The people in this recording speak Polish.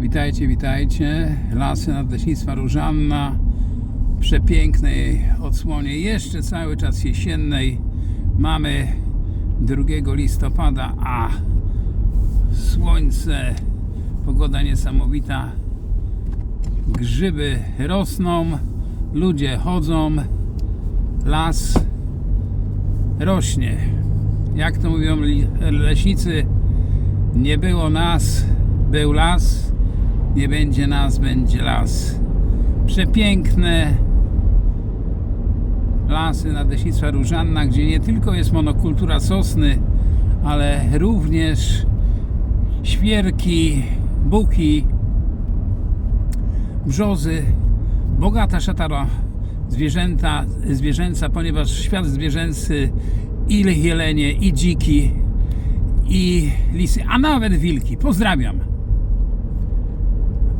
Witajcie, witajcie. Lasy Nadleśnictwa Różanna. W przepięknej odsłonie, jeszcze cały czas jesiennej. Mamy 2 listopada, a słońce, pogoda niesamowita. Grzyby rosną, ludzie chodzą, las rośnie. Jak to mówią leśnicy, nie było nas, był las, nie będzie nas, będzie las. Przepiękne lasy Nadleśnictwa Różanna, gdzie nie tylko jest monokultura sosny, ale również świerki, buki, brzozy, bogata szatara zwierzęta, zwierzęca, ponieważ świat zwierzęcy i jelenie, i dziki, i lisy, a nawet wilki. Pozdrawiam.